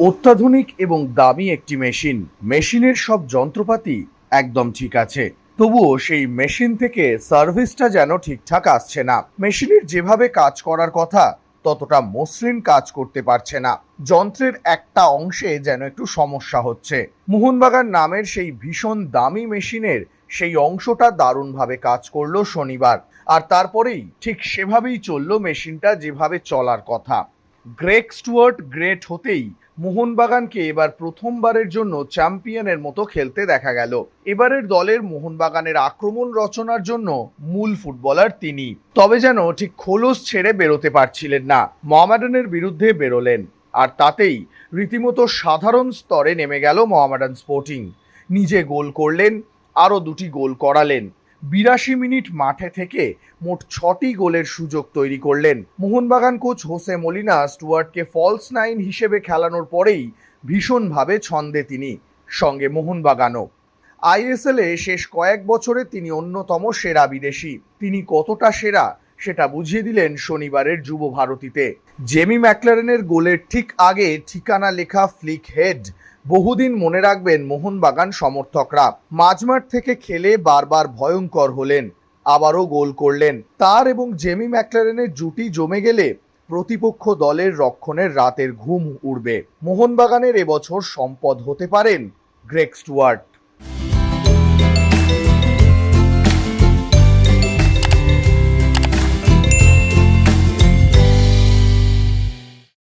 অত্যাধুনিক এবং দামি একটি মেশিন। মেশিনের সব যন্ত্রপাতি একদম ঠিক আছে। তবুও সেই মেশিন থেকে সার্ভিসটা যেন ঠিকঠাক আসছে না। মেশিনের যেভাবে কাজ করার কথা, ততটা মসৃণ কাজ করতে পারছে না। যন্ত্রের একটা অংশে যেন একটু সমস্যা হচ্ছে। মোহনবাগান নামের সেই ভীষণ দামি মেশিনের সেই অংশটা দারুণভাবে কাজ করল শনিবার। আর তারপরেই ঠিক সেভাবেই চলল মেশিনটা যেভাবে চলার কথা। গ্রেক স্টুয়ার্ট গ্রেট হতেই মোহনবাগানকে এবার প্রথমবারের জন্য চ্যাম্পিয়নের মতো খেলতে দেখা গেল। এবারের দলের মোহনবাগানের আক্রমণ রচনার জন্য মূল ফুটবলার তিনি। তবে যেন ঠিক খোলস ছেড়ে বেরোতে পারছিলেন না। মোহামেডানের বিরুদ্ধে বেরোলেন। আর তাতেই রীতিমতো সাধারণ স্তরে নেমে গেল মোহামেডান স্পোর্টিং। নিজে গোল করলেন, আরও দুটি গোল করালেন। বিরাশি মিনিট মাঠে থেকে মোট ছটি গোলের সুযোগ তৈরি করলেন। মোহনবাগান কোচ হোসে মলিনা স্টুয়ার্টকে ফলস নাইন হিসেবে খেলানোর পরেই ভীষণভাবে ছন্দে তিনি, সঙ্গে মোহনবাগানও। আইএসএলে শেষ কয়েক বছরে তিনি অন্যতম সেরা বিদেশি। তিনি কতটা সেরা সেটা বুঝিয়ে দিলেন শনিবারের যুব ভারতীতে। জেমি ম্যাকলারেনের গোলের ঠিক আগে ঠিকানা লেখা ফ্লিক হেড। বহুদিন মনে রাখবেন মোহনবাগান সমর্থকরা। মাঝমাঠ থেকে খেলে বারবার ভয়ঙ্কর হলেন, আবারও গোল করলেন। তার এবং জেমি ম্যাকলারেনের জুটি জমে গেলে প্রতিপক্ষ দলের রক্ষণের রাতের ঘুম উড়বে। মোহনবাগানের এবছর সম্পদ হতে পারেন গ্রেক স্টুয়ার্ট।